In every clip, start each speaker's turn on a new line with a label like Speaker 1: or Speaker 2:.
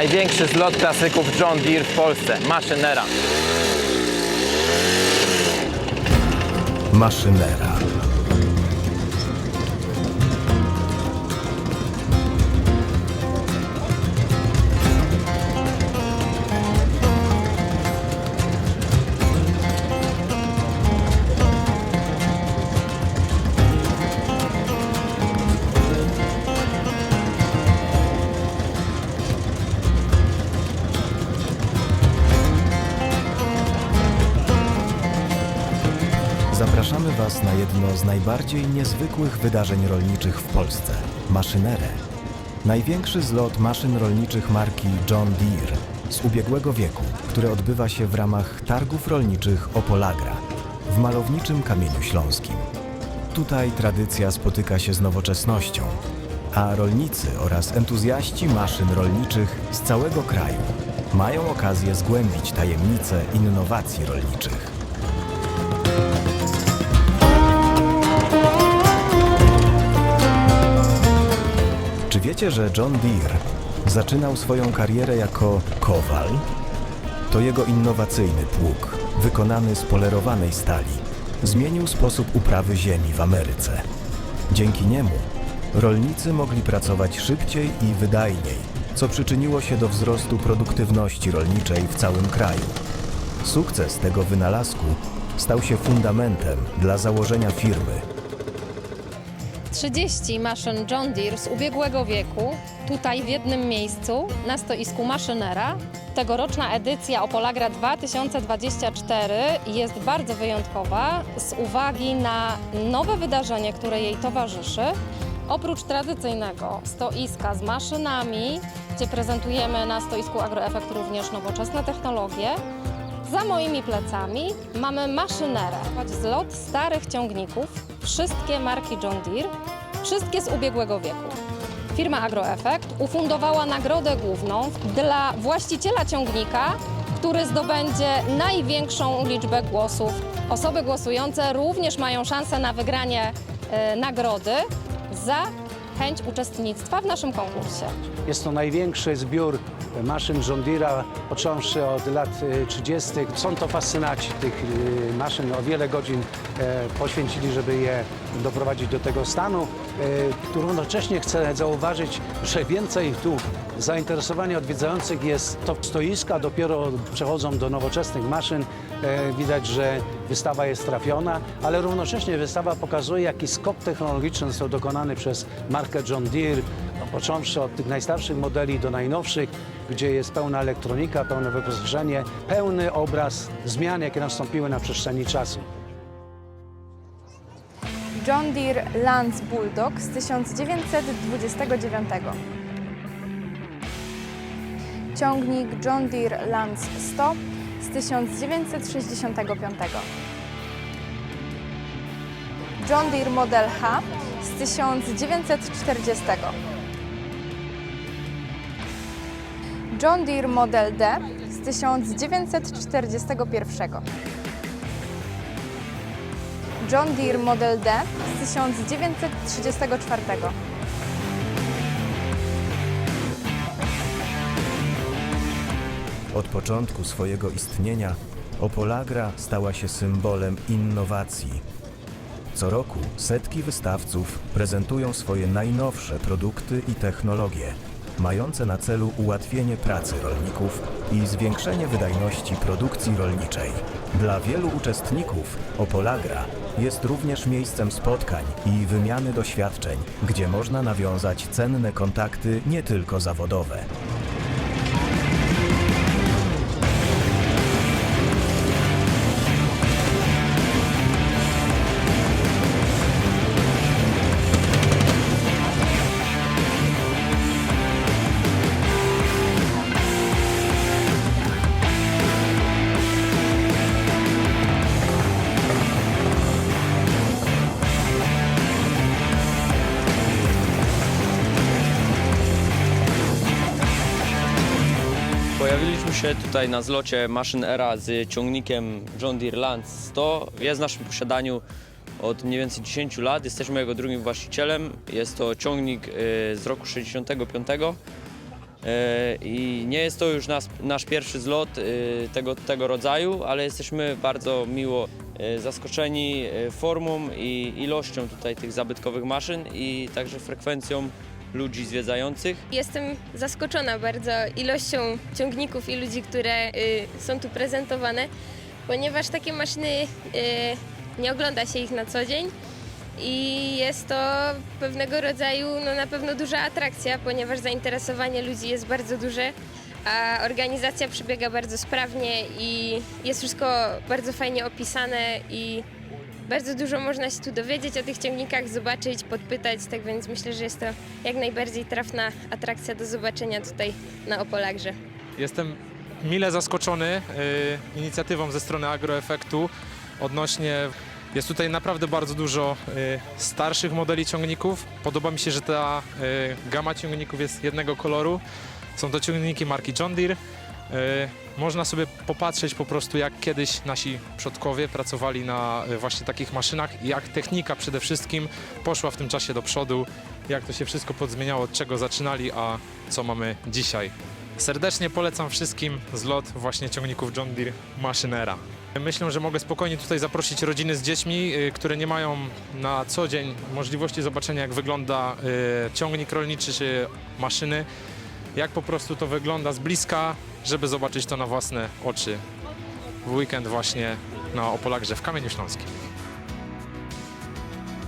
Speaker 1: Największy zlot klasyków John Deere w Polsce. Maszynera.
Speaker 2: Maszynera. Zapraszamy Was na jedno z najbardziej niezwykłych wydarzeń rolniczych w Polsce maszynerę. Największy zlot maszyn rolniczych marki John Deere z ubiegłego wieku, który odbywa się w ramach targów rolniczych Opolagra w malowniczym Kamieniu Śląskim. Tutaj tradycja spotyka się z nowoczesnością, a rolnicy oraz entuzjaści maszyn rolniczych z całego kraju mają okazję zgłębić tajemnice innowacji rolniczych. Wiecie, że John Deere zaczynał swoją karierę jako kowal? To jego innowacyjny pług, wykonany z polerowanej stali, zmienił sposób uprawy ziemi w Ameryce. Dzięki niemu rolnicy mogli pracować szybciej i wydajniej, co przyczyniło się do wzrostu produktywności rolniczej w całym kraju. Sukces tego wynalazku stał się fundamentem dla założenia firmy
Speaker 3: 30 maszyn John Deere z ubiegłego wieku, tutaj w jednym miejscu, na stoisku Maszynera. Tegoroczna edycja Opolagra 2024 jest bardzo wyjątkowa z uwagi na nowe wydarzenie, które jej towarzyszy. Oprócz tradycyjnego stoiska z maszynami, gdzie prezentujemy na stoisku AgroEffect również nowoczesne technologie, za moimi plecami mamy maszynerę, zlot starych ciągników, wszystkie marki John Deere, wszystkie z ubiegłego wieku. Firma AgroEffect ufundowała nagrodę główną dla właściciela ciągnika, który zdobędzie największą liczbę głosów. Osoby głosujące również mają szansę na wygranie e, nagrody za chęć uczestnictwa w naszym konkursie.
Speaker 4: Jest to największy zbiór maszyn John Deere'a, począwszy od lat y, 30. Są to fascynaci tych y, maszyn. O wiele godzin e, poświęcili, żeby je doprowadzić do tego stanu. E, Równocześnie chcę zauważyć, że więcej tu zainteresowania odwiedzających jest to stoiska, dopiero przechodzą do nowoczesnych maszyn. E, Widać, że wystawa jest trafiona, ale równocześnie wystawa pokazuje, jaki skok technologiczny został dokonany przez markę John Deere, no, począwszy od tych najstarszych modeli do najnowszych, gdzie jest pełna elektronika, pełne wyposażenie, pełny obraz zmian, jakie nastąpiły na przestrzeni czasu.
Speaker 5: John Deere Lance Bulldog z 1929. Ciągnik John Deere Lance 100 z 1965. John Deere Model H z 1940. John Deere Model D z 1941. John Deere Model D z 1934.
Speaker 2: Od początku swojego istnienia Opolagra stała się symbolem innowacji. Co roku setki wystawców prezentują swoje najnowsze produkty i technologie, mające na celu ułatwienie pracy rolników i zwiększenie wydajności produkcji rolniczej. Dla wielu uczestników Opolagra jest również miejscem spotkań i wymiany doświadczeń, gdzie można nawiązać cenne kontakty nie tylko zawodowe.
Speaker 6: Pojawiliśmy się tutaj na zlocie maszyn ERA z ciągnikiem John Deere Lance 100. Jest w naszym posiadaniu od mniej więcej 10 lat. Jesteśmy jego drugim właścicielem. Jest to ciągnik y, z roku 65. E, I nie jest to już nas, nasz pierwszy zlot e, tego, tego rodzaju, ale jesteśmy bardzo miło zaskoczeni formą i ilością tutaj tych zabytkowych maszyn i także frekwencją ludzi zwiedzających.
Speaker 7: Jestem zaskoczona bardzo ilością ciągników i ludzi, które y, są tu prezentowane, ponieważ takie maszyny y, nie ogląda się ich na co dzień i jest to pewnego rodzaju no, na pewno duża atrakcja, ponieważ zainteresowanie ludzi jest bardzo duże, a organizacja przebiega bardzo sprawnie i jest wszystko bardzo fajnie opisane i bardzo dużo można się tu dowiedzieć o tych ciągnikach, zobaczyć, podpytać, tak więc myślę, że jest to jak najbardziej trafna atrakcja do zobaczenia tutaj na Opolagrze.
Speaker 8: Jestem mile zaskoczony y, inicjatywą ze strony Agroefektu odnośnie jest tutaj naprawdę bardzo dużo y, starszych modeli ciągników. Podoba mi się, że ta y, gama ciągników jest jednego koloru. Są to ciągniki marki John Deere. Y, można sobie popatrzeć po prostu jak kiedyś nasi przodkowie pracowali na y, właśnie takich maszynach i jak technika przede wszystkim poszła w tym czasie do przodu, jak to się wszystko podzmieniało, od czego zaczynali, a co mamy dzisiaj. Serdecznie polecam wszystkim zlot właśnie ciągników John Deere Maszynera. Myślę, że mogę spokojnie tutaj zaprosić rodziny z dziećmi, y, które nie mają na co dzień możliwości zobaczenia, jak wygląda y, ciągnik rolniczy czy maszyny, jak po prostu to wygląda z bliska, żeby zobaczyć to na własne oczy w weekend właśnie na Opolagrze w Kamieniu Śląskim.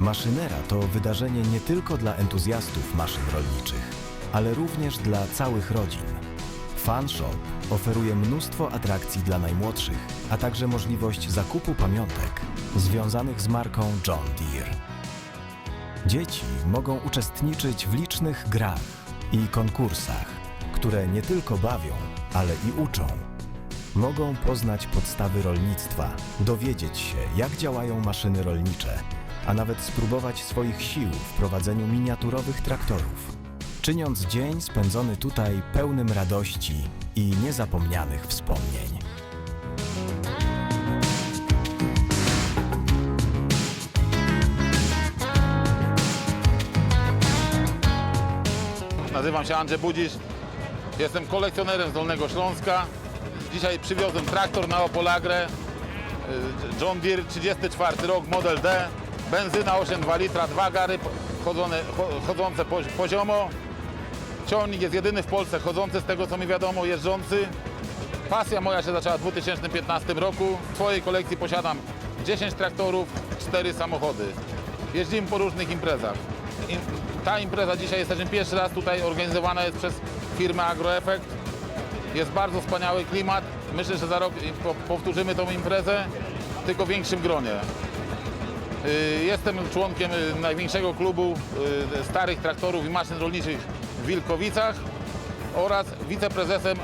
Speaker 2: Maszynera to wydarzenie nie tylko dla entuzjastów maszyn rolniczych, ale również dla całych rodzin. Fan Shop oferuje mnóstwo atrakcji dla najmłodszych, a także możliwość zakupu pamiątek związanych z marką John Deere. Dzieci mogą uczestniczyć w licznych grach i konkursach, które nie tylko bawią, ale i uczą. Mogą poznać podstawy rolnictwa, dowiedzieć się, jak działają maszyny rolnicze, a nawet spróbować swoich sił w prowadzeniu miniaturowych traktorów, czyniąc dzień spędzony tutaj pełnym radości i niezapomnianych wspomnień.
Speaker 9: Nazywam się Andrzej Budzisz, jestem kolekcjonerem z Dolnego Śląska. Dzisiaj przywiozłem traktor na Opolagrę, y, John Deere 34 rok, model D, benzyna 8,2 litra, dwa gary chodzone, cho- chodzące pozi- poziomo. Ciągnik jest jedyny w Polsce chodzący, z tego co mi wiadomo, jeżdżący. Pasja moja się zaczęła w 2015 roku. W swojej kolekcji posiadam 10 traktorów, 4 samochody. Jeździmy po różnych imprezach. Ta impreza dzisiaj jesteśmy pierwszy raz tutaj organizowana jest przez firmę Agroefekt. Jest bardzo wspaniały klimat. Myślę, że za rok powtórzymy tą imprezę, tylko w większym gronie. Y, Jestem członkiem y, największego klubu y, starych traktorów i maszyn rolniczych w Wilkowicach oraz wiceprezesem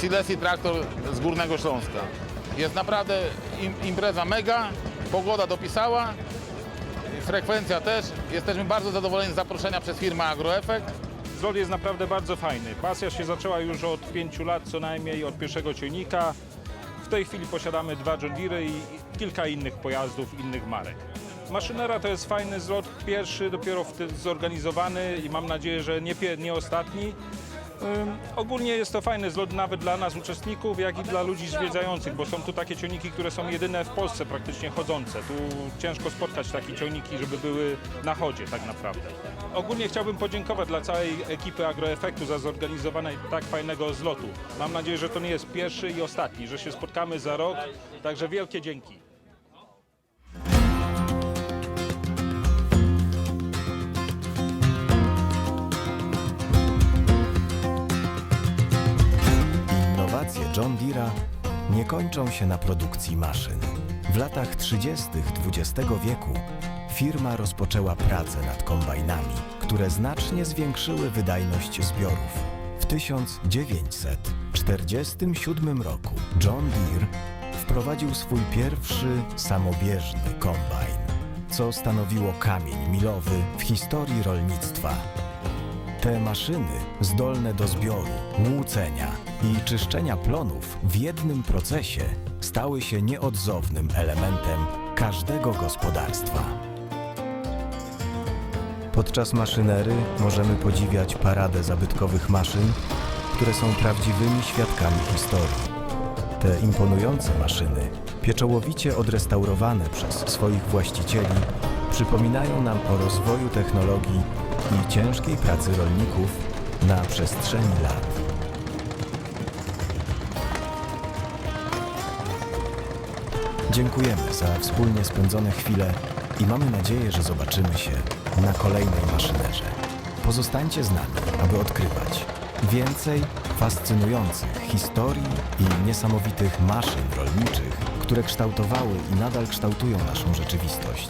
Speaker 9: Silesi Traktor z Górnego Śląska. Jest naprawdę im, impreza mega, pogoda dopisała, frekwencja też. Jesteśmy bardzo zadowoleni z zaproszenia przez firmę Agroefekt.
Speaker 10: Zlot jest naprawdę bardzo fajny. Pasja się zaczęła już od pięciu lat, co najmniej od pierwszego ciągnika. W tej chwili posiadamy dwa John Deere i kilka innych pojazdów, innych marek. Maszynera to jest fajny zlot, pierwszy dopiero w tym zorganizowany i mam nadzieję, że nie, nie ostatni. Ogólnie jest to fajny zlot nawet dla nas uczestników, jak i dla ludzi zwiedzających, bo są tu takie ciągniki, które są jedyne w Polsce praktycznie chodzące. Tu ciężko spotkać takie ciągniki, żeby były na chodzie tak naprawdę. Ogólnie chciałbym podziękować dla całej ekipy Agroefektu za zorganizowanie tak fajnego zlotu. Mam nadzieję, że to nie jest pierwszy i ostatni, że się spotkamy za rok, także wielkie dzięki.
Speaker 2: John Deere'a nie kończą się na produkcji maszyn. W latach 30. XX wieku firma rozpoczęła pracę nad kombajnami, które znacznie zwiększyły wydajność zbiorów. W 1947 roku John Deere wprowadził swój pierwszy samobieżny kombajn, co stanowiło kamień milowy w historii rolnictwa. Te maszyny, zdolne do zbioru, łucenia i czyszczenia plonów w jednym procesie, stały się nieodzownym elementem każdego gospodarstwa. Podczas maszynery możemy podziwiać paradę zabytkowych maszyn które są prawdziwymi świadkami historii. Te imponujące maszyny, pieczołowicie odrestaurowane przez swoich właścicieli, przypominają nam o rozwoju technologii i ciężkiej pracy rolników na przestrzeni lat. Dziękujemy za wspólnie spędzone chwile i mamy nadzieję, że zobaczymy się na kolejnej maszynerze. Pozostańcie z nami, aby odkrywać więcej fascynujących historii i niesamowitych maszyn rolniczych, które kształtowały i nadal kształtują naszą rzeczywistość.